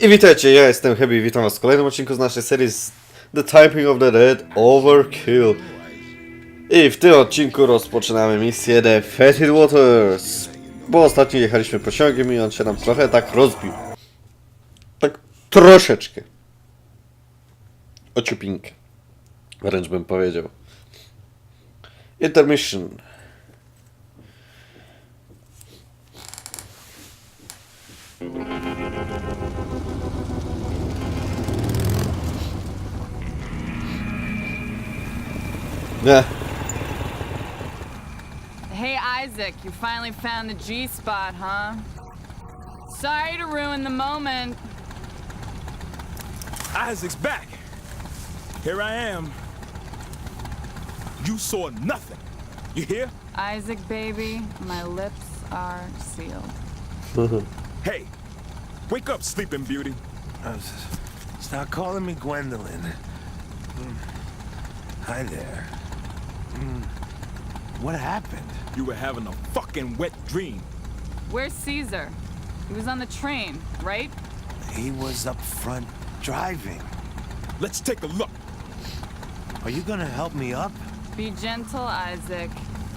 I witajcie, ja jestem Heavy i witam was w kolejnym odcinku z naszej serii z The Typing of the Dead Overkill. I w tym odcinku rozpoczynamy misję The Fetid Waters. Bo ostatnio jechaliśmy pociągiem i on się nam trochę tak rozbił. Tak troszeczkę. Ociupinkę. Wręcz bym powiedział. Intermission. Nie. Hey, Isaac, you finally found the G spot, huh? Sorry to ruin the moment. Isaac's back. Here I am. You saw nothing. You hear? Isaac, baby, my lips are sealed. Hey, wake up, sleeping beauty. Uh, Stop calling me Gwendolyn. Mm. Hi there. Mm. What happened? You were having a fucking wet dream. Where's Caesar? He was on the train, right? He was up front driving. Let's take a look. Are you gonna help me up? Be gentle, Isaac.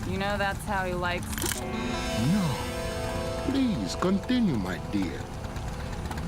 You know that's how he likes. No. Please continue, my dear.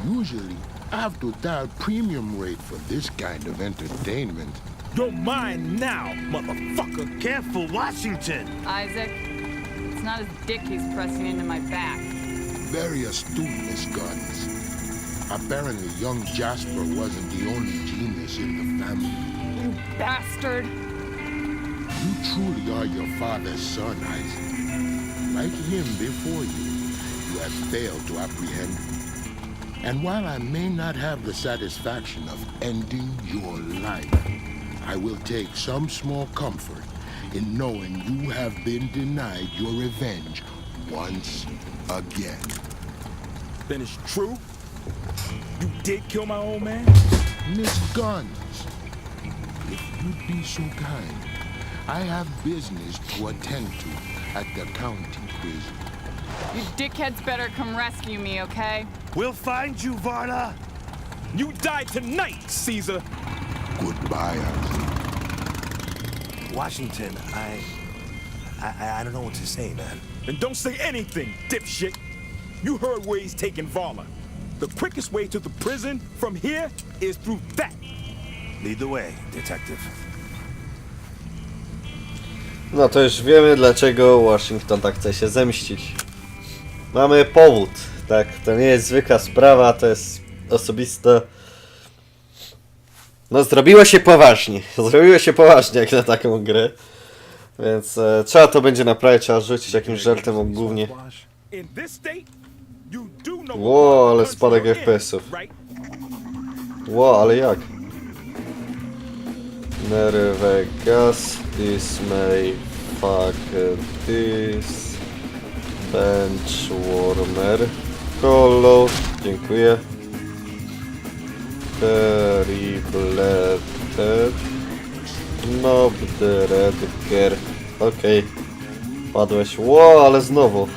Usually, I have to dial premium rate for this kind of entertainment. You're mine now, motherfucker. Careful, Washington! Isaac, it's not his dick he's pressing into my back. Very astute, Miss Guns. Apparently, young Jasper wasn't the only genius in the family. You bastard! You truly are your father's son, Isaac. Like him before you, you have failed to apprehend. me. And while I may not have the satisfaction of ending your life, I will take some small comfort in knowing you have been denied your revenge once again. Then it's true? You did kill my old man? Miss Guns, if you'd be so kind, I have business to attend to at the county prison. You dickheads better come rescue me, okay? We'll find you, Varda! You die tonight, Caesar. Goodbye, Isaac. Washington, I, I. I don't know what to say, man. Then don't say anything, dipshit. You heard where he's taking Vala. The quickest way to the prison from here is through that. Lead the way, detective. No to już wiemy dlaczego Washington tak chce się zemścić. Mamy powód, tak? To nie jest zwykła sprawa, to jest osobista. No zrobiło się poważnie. Zrobiło się poważnie jak na taką grę. Więc e, trzeba to będzie naprawić, trzeba rzucić jakimś żartem głównie. Ło, ale spadek FPS-ów. Ło, ale jak? Nervegas, this may fuck this. Benchwarmer. Hollow, dziękuję. Terribleted. Nob the Redger. Okej. Padłeś. Ło, ale znowu.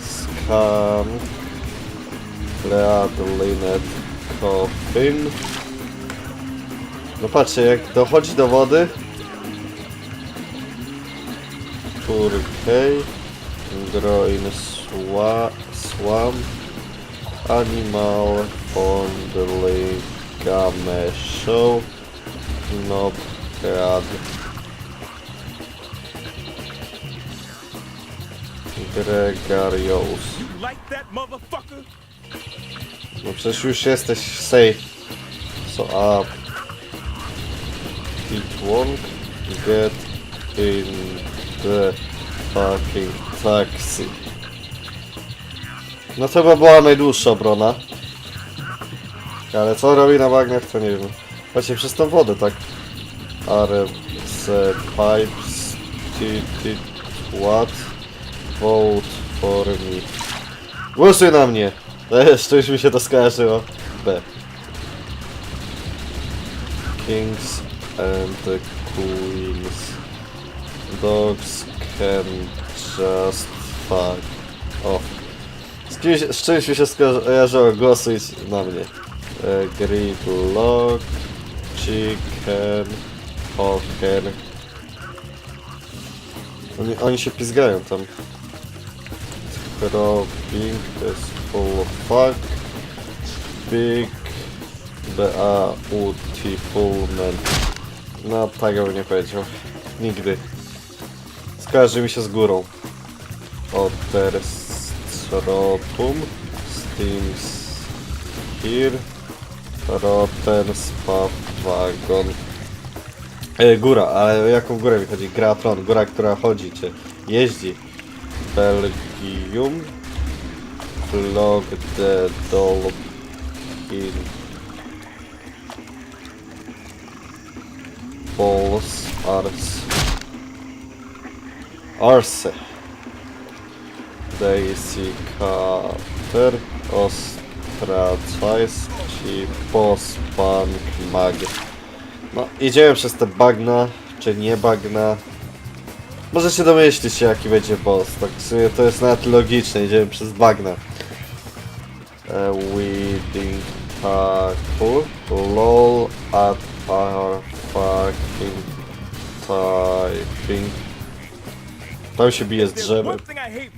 Scan. Leadlinet Coffin. No patrzcie, jak dochodzi do wody. Turkey. Groin swa, Swam. Animal Fondly Game Show. Knopkrad. Gregarious. No przecież już jesteś safe. So up. It won't get in the fucking taxi. No to chyba była najdłuższa obrona. Ale co robi na bagnach to nie wiem. Właśnie przez tą wodę tak. The pipes tilted what? Vote for me. Głosuj na mnie! Jeszcze już mi się to skojarzyło. B. Kings and the Queens. Dogs can just fuck off. Z, kimś, z czymś mi się skojarzyło, głosuj na mnie. Gridlock, Chicken, Poker. Oni, oni się pizgają tam. Scrubbing, to jest full of fuck. Big, Beautiful No, tak bym nie powiedział. Nigdy. Skojarzy mi się z górą. Oterstrotum, Steams Here, Rotten Spa Wagon. E, góra, ale jaką górę mi chodzi? Gratron, góra, która chodzi, czy jeździ. Belgium, Vlog de Dolphin. Balls, Ars. Arse. Daisy Cutter, Ostracize, ci Pospank Mag. No, idziemy przez te bagna, czy nie bagna. Możecie domyślić się jaki będzie boss, tak w sumie to jest nawet logiczne, idziemy przez bagna. E, Weeding Tackle, LOL at our fucking typing. Tam się bije z one thing I hate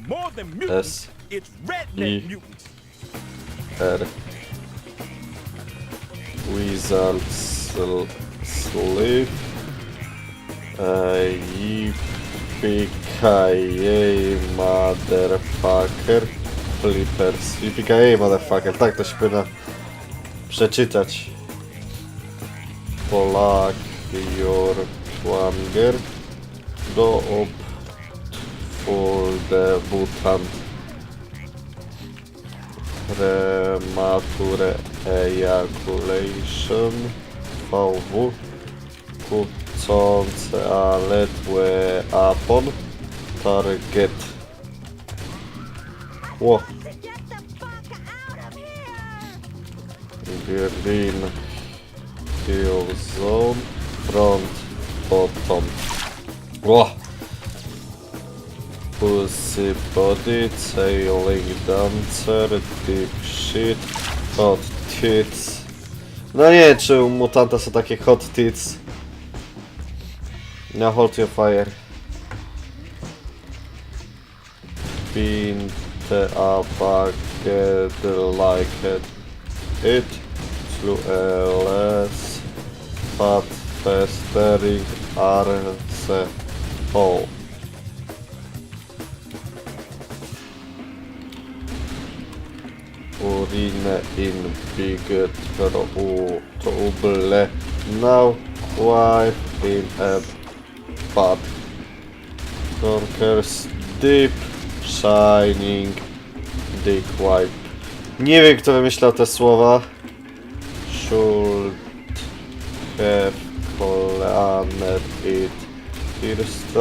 Wizard sl Sleep. Uh, Yippee motherfucker. Flippers. Yippee motherfucker. Tak to się powinno przeczytać. Polak your Wanger. Do the mutant premature ejaculation VW kłócące, a ledwe apon target. Ło. Green kill zone front bottom. Ło Pussy body, sailing dancer, deep shit, hot tits. No nie, czy u mutanta są takie hot tits. Na hold your fire. Pinte a bucket like it. Flew LS. Fat festering arse hole. Urine in big trouble, trouble. Now wife in a bad. Conquers deep, shining, dick wipe. Nie wiem kto wymyślał te słowa. Should have planned it first.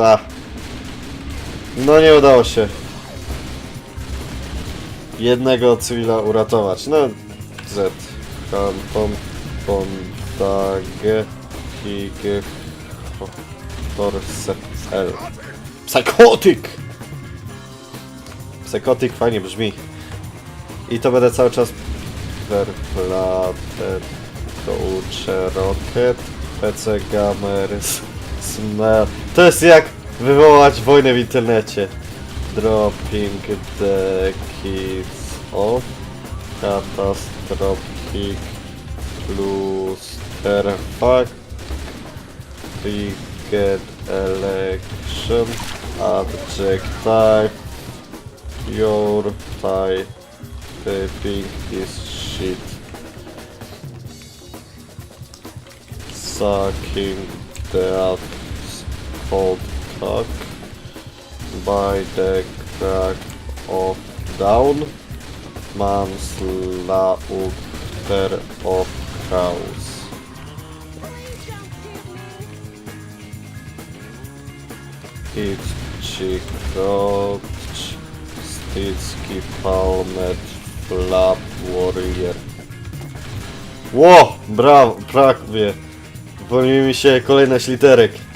No nie udało się jednego cywila uratować. No, Z. Kanton, Bondage, Kige, Torse, L. Psychotyk! Psychotyk fajnie brzmi. I to będę cały czas Verplated, to uczę Rocket, PC Gamer, Smell. To jest jak wywołać wojnę w internecie. Dropping the kids off. Catastrophic Fuck. Ticket Election. Adjective. Your typing is shit. Sucking the cold cock by the crack of dawn, manslaughter of cows. It's Chikot, Sticki Palmet, Flap Warrior. Ło! Brawo, prawie. Pomyliły mi się kolejność literek.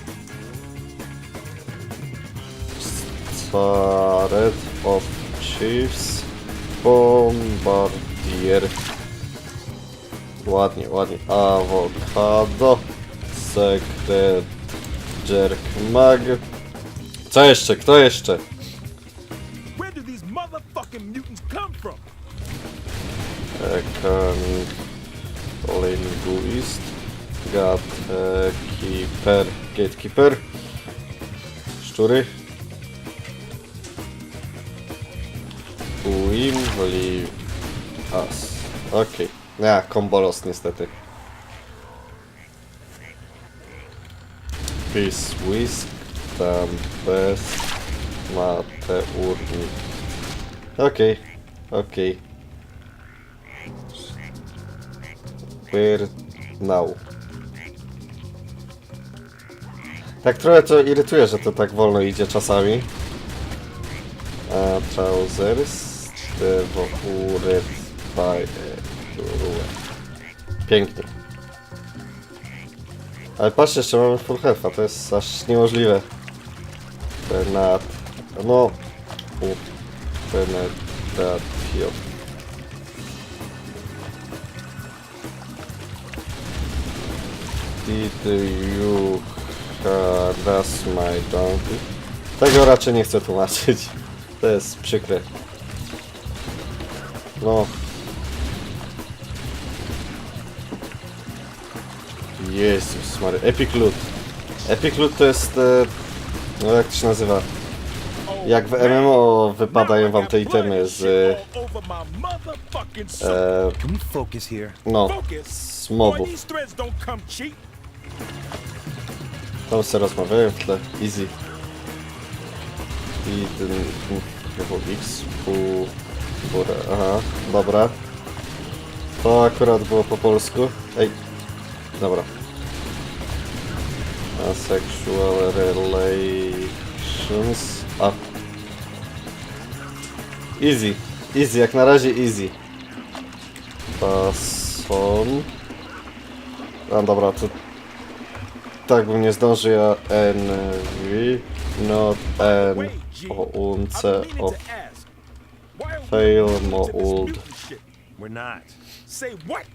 Staret of Chiefs, Bombardier. Ładnie, ładnie. Awokado. Sekret. Jerk Mag. Co jeszcze? Kto jeszcze? Ekan... Linguist. Gatekeeper. Gatekeeper. Szczury. Wim leave us. Okej. Ja, kombolos niestety. Peace Whisk. Tam bez. Mate urnik. Okej. Okej. Where now? Tak trochę to irytuje, że to tak wolno idzie czasami. A trousers, uret by rue. Pięknie. Ale patrzcie, jeszcze mamy full health'a, to jest aż niemożliwe. Penat... no... Penetratio. Did you harass my donkey? Tego raczej nie chcę tłumaczyć. To jest przykre. No. Jezus Mary. Epic Loot. Epic Loot to jest... E, no jak to się nazywa? Jak w MMO wypadają wam te itemy z... E, no, z mobów. Tam sobie rozmawiają w tle. Easy. I ten... Chyba X. U... Góra. Aha, dobra. To akurat było po polsku. Ej. Dobra. Asexual relations. A. Easy. Easy, jak na razie easy. Pason. A dobra, to tak bym nie zdążył, ja NV, not N, o meaning of fail, into mo this old? We're not. Say what?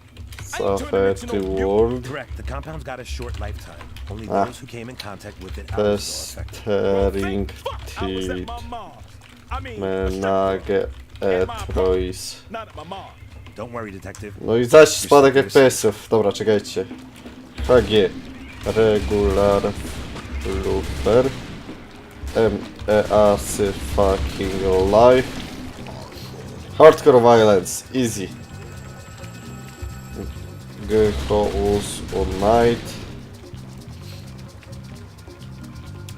Safety world, Correct. The compound's got a short lifetime. Only Ah. those who came in contact with it testering mean, menage etrois. No i zaś spadek FPS-ów. Dobra, czekajcie. HG. Regular Looper. MEAS fucking life. Hardcore violence. Easy. Gehous Unite.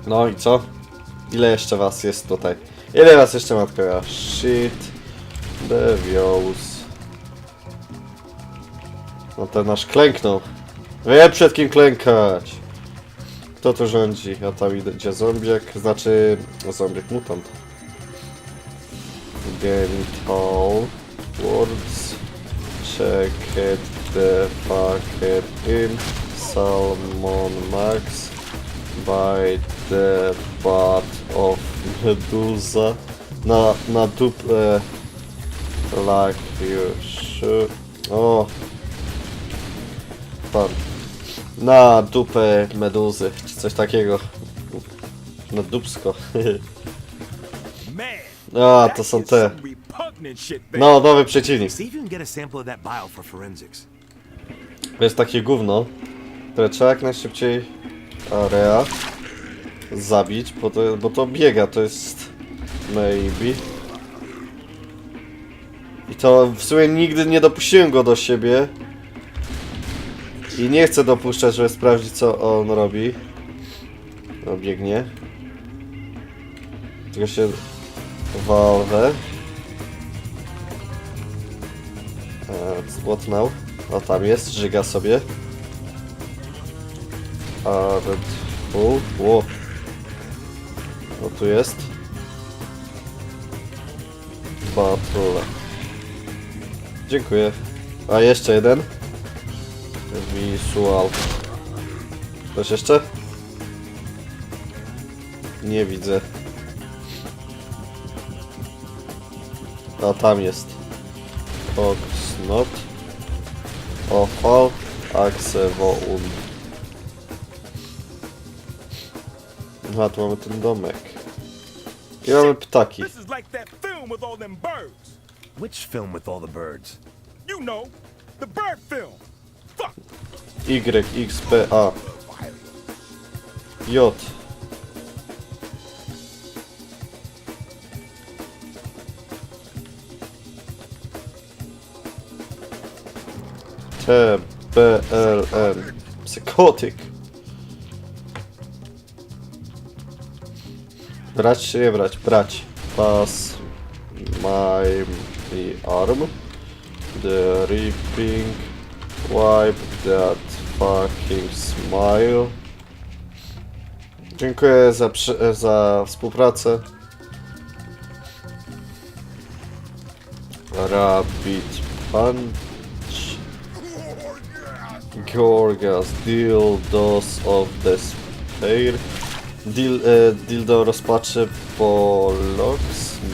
No i co? Ile jeszcze was jest tutaj? Ile was jeszcze matka? ja? Shit. Devios. No ten nasz klęknął. Wie przed kim klękać. Kto tu rządzi? A tam idzie zombiak, znaczy no, zombiak mutant. Genital words. Check it the fucker in Salmon Max by the butt of Medusa. Na, na dupę like you should. O, pan. Na dupę meduzy, czy coś takiego. Na dupsko. A, to są te. No, nowy przeciwnik. To jest takie gówno, które trzeba jak najszybciej area zabić, bo to, bo to biega, to jest maybe. I to w sumie nigdy nie dopuściłem go do siebie. I nie chcę dopuszczać, żeby sprawdzić co on robi. No biegnie. Tylko się walwę. E, What now? O tam jest, żyga sobie. A red bull. Ło. No tu jest. Battle. Dziękuję. A jeszcze jeden. Visual. Ktoś jeszcze? Nie widzę. A tam jest. Koksnot. Opal. Aksewoun. Aha, tu mamy ten domek. I mamy ptaki. This is like that film with all them birds. Which film with all the birds? You know, the bird film. Fuck. Y, X, P, A. J. T, B, L, N. Psychotyk. Brać czy nie brać? Brać. Pass, i arm. The reaping. Wipe that fucking smile. Dziękuję za, za współpracę. Rabbit Punch. Gorgas Dildos of Despair. Dil, e, dildo rozpaczy Polox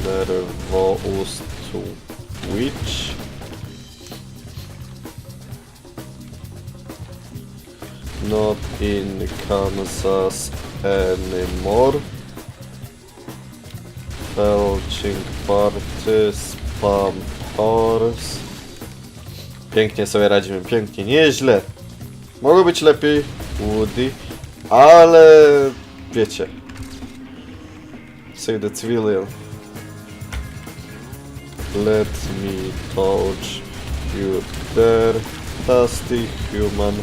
Nervous Twitch. Not in Kansas anymore. Felching Party, Spam Horse. Pięknie sobie radzimy, pięknie, nieźle. Mogło być lepiej, Woody, ale wiecie. Say the civilian. Let me touch you there, dusty human.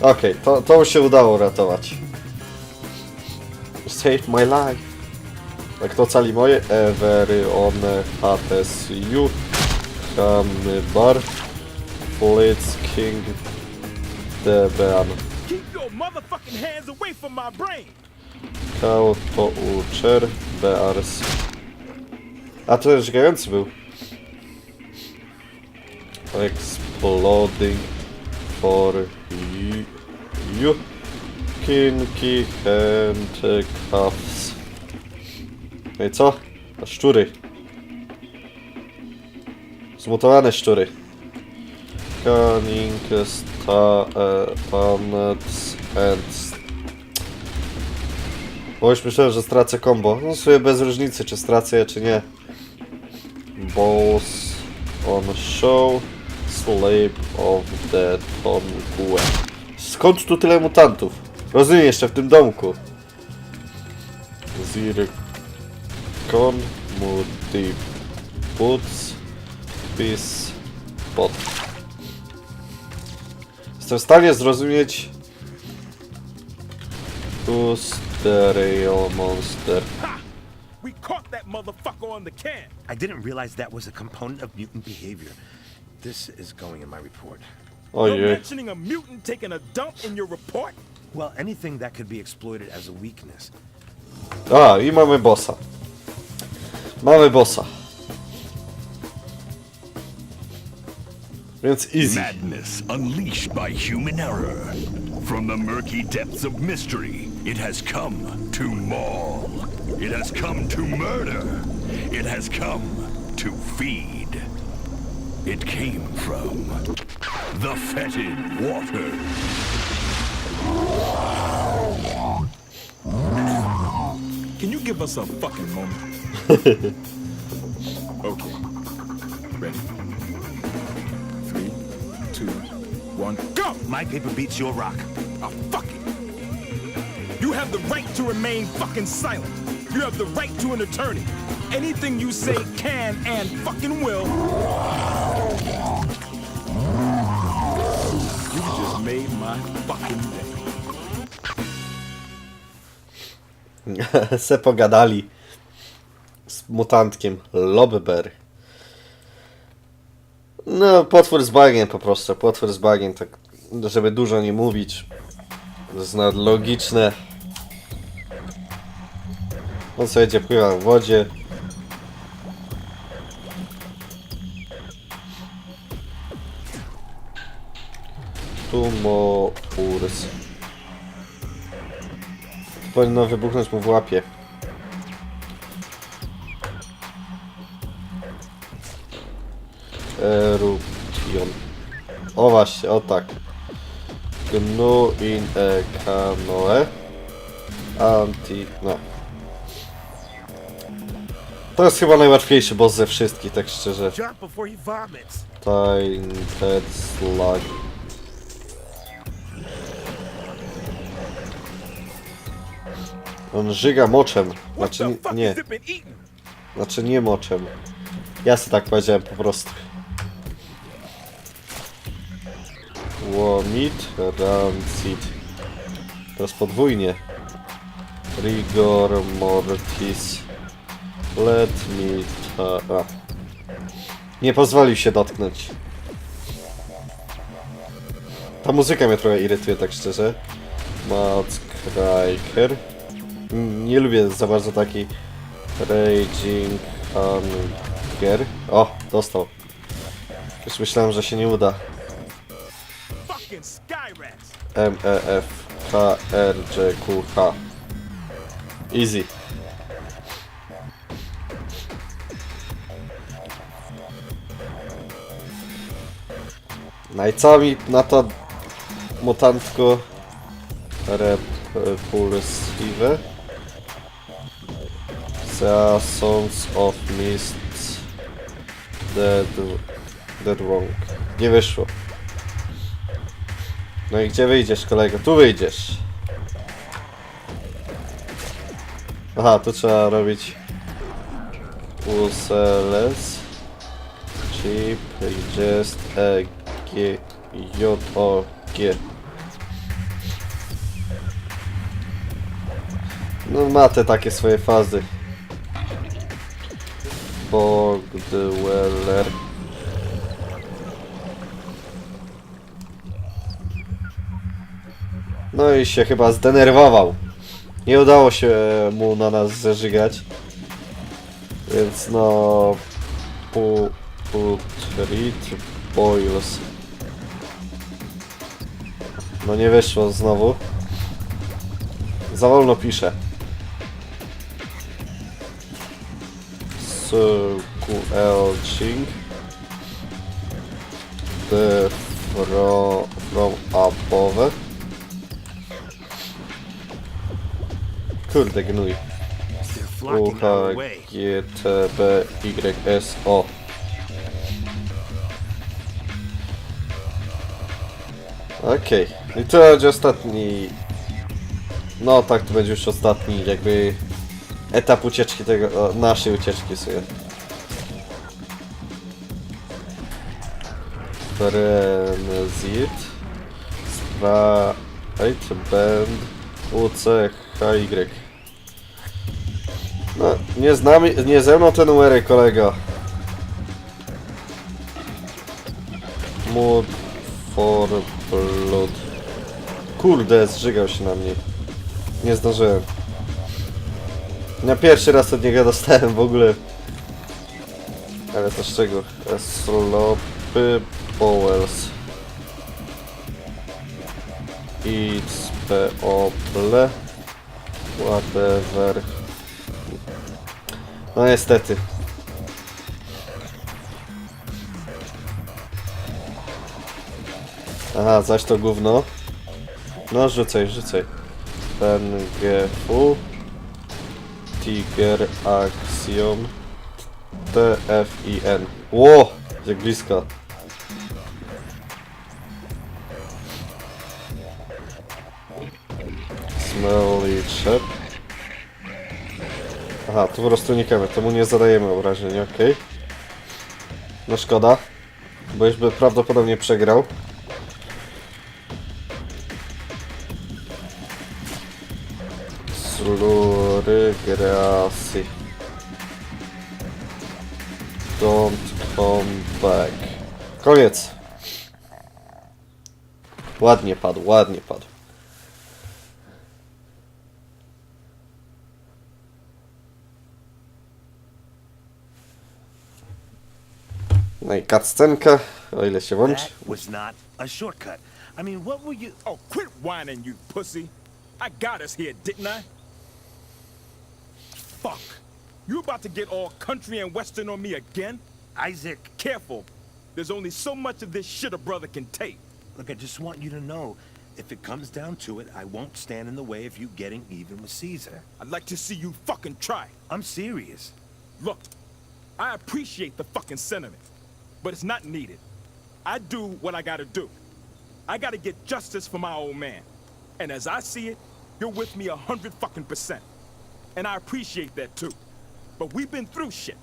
Okej, to, to się udało uratować. Save my life. Jak to cali moje? Every one hates you. Hambar. Blitz King. Deban. Keep your motherfucking hands away from my brain. Kał to uczer. Bears. A to już grający był. Exploding for you. you. Kinky handcuffs. No i co? A szczury. Zmutowane szczury. Cunning sta, e, planets and bo już myślałem, że stracę combo. No sobie bez różnicy, czy stracę czy nie. Balls on show. Slave of the Tongue. Skąd tu tyle mutantów? Rozumiem, jeszcze w tym domku. Zircon, Moody Boots, Peace, Bot. Jestem w stanie zrozumieć the real monster? We caught that motherfucker on the can. I didn't realize that was a component of mutant behavior. This is going in my report. Ojej. mentioning a mutant taking a dump in your report? Well, anything that could be exploited as a weakness. A, i mamy bossa. Mamy bossa. Więc easy. Madness unleashed by human error. From the murky depths of mystery, it has come to maul. It has come to murder. It has come to feed. It came from the fetid water. Can you give us a fucking moment? okay. Ready? Three, two, one, go! My paper beats your rock. Ah, fuck it. You have the right to remain fucking silent. You have the right to an attorney. Anything you say can and fucking will. You just made my fucking day. Se pogadali z mutantkiem Lobber. No, potwór z bagien po prostu. Potwór z bagien, tak, żeby dużo nie mówić. Nawet logiczne. On sobie będzie pływał w wodzie. Tumo urs. Powinno wybuchnąć mu w łapie. Eruption. O właśnie, o tak. Gnu in e canoe. Anti... no. To jest chyba najłatwiejszy boss ze wszystkich, tak szczerze. Tainted Slug. On żyga moczem. Znaczy nie- znaczy nie moczem. Ja sobie tak powiedziałem po prostu. Łomit, rancid. Teraz podwójnie. Rigor mortis. Let me... ta- A. Nie pozwolił się dotknąć. Ta muzyka mnie trochę irytuje, tak szczerze. Mats Kraiker. Mm, Nie lubię za bardzo taki Raging Hunger. O, dostał. Już myślałem, że się nie uda. M, E, F, K, R, J, Q, H. Easy. No i co mi na to mutantko repulsive? The Sons of Mist Dead, dead Wrong. Nie wyszło. No i gdzie wyjdziesz, kolego? Tu wyjdziesz. Aha, tu trzeba robić USLS Chip Just E G J O G No ma te takie swoje fazy Bogdweller No i się chyba zdenerwował. Nie udało się mu na nas zeżygać. Więc no... Pu... Putrid Boils. No nie wyszło znowu. Za wolno pisze. Squelching. The from, from above. Kurde, gnój. U, H. G, T, B, Y, S, O. Okej. I to będzie ostatni... No tak, to będzie już ostatni jakby etap ucieczki tego, o, naszej ucieczki sobie. Frenezit. Sprite, Band, UC, HY. No, nie znamy, nie ze mną te numery, kolego. Mood for blood. Kurde, zżygał się na mnie. Nie zdążyłem. Na pierwszy raz od niego dostałem w ogóle. Ale to z czego? Slopy Powers. It's People. Whatever. No niestety. Aha, zaś to gówno. No rzucaj, rzucaj. PNGU Tiger Axiom TFIN Ło! Jak blisko. Smelly Aha, tu po prostu unikamy, temu nie zadajemy obrażeń, okej. No szkoda, bo już by prawdopodobnie przegrał. Slury Grasy. Don't come back. Koniec. Ładnie padł, ładnie padł. No i cutscenka, o ile się włączy. That was not a shortcut. I mean, what were you... Oh, quit whining, you pussy. I got us here, didn't I? Fuck. You about to get all country and western on me again? Isaac, Careful. There's only so much of this shit a brother can take. Look, I just want you to know, if it comes down to it, I won't stand in the way of you getting even with Caesar. I'd like to see you fucking try. I'm serious. Look, I appreciate the fucking sentiment, but it's not needed. I do what I gotta do. I gotta get justice for my old man. And as I see it, you're with me a hundred fucking percent. And I appreciate that too. But we've been through shit.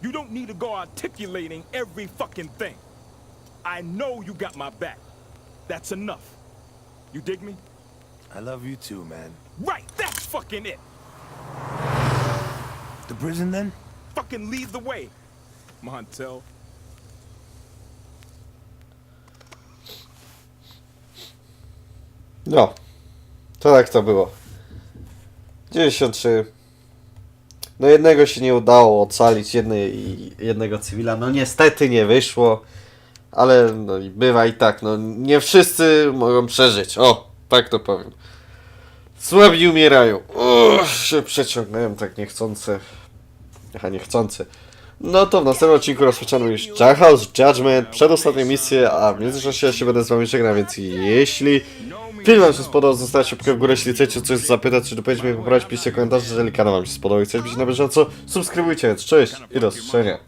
You don't need to go articulating every fucking thing. I know you got my back. That's enough. You dig me? I love you too, man. Right, that's fucking it. The prison then? Fucking lead the way, Montel. No. To tak to było. 93. No jednego się nie udało ocalić, jednej, jednego cywila. No niestety nie wyszło. Ale no i bywa i tak, no nie wszyscy mogą przeżyć. O, tak to powiem. Słabi umierają. Uff, się przeciągnąłem tak niechcący. Aha, niechcący. No to w następnym odcinku rozpoczynamy już Jackhouse Judgment, przedostatnie misję, a w międzyczasie ja się będę z wami żegnał, więc jeśli film wam się spodobał, zostawcie łapkę w górę, jeśli chcecie coś zapytać, czy dopowiedzieć mi poprawić, piszcie komentarze, jeżeli kanał wam się spodobał i chcecie być na bieżąco, subskrybujcie, cześć i do zobaczenia.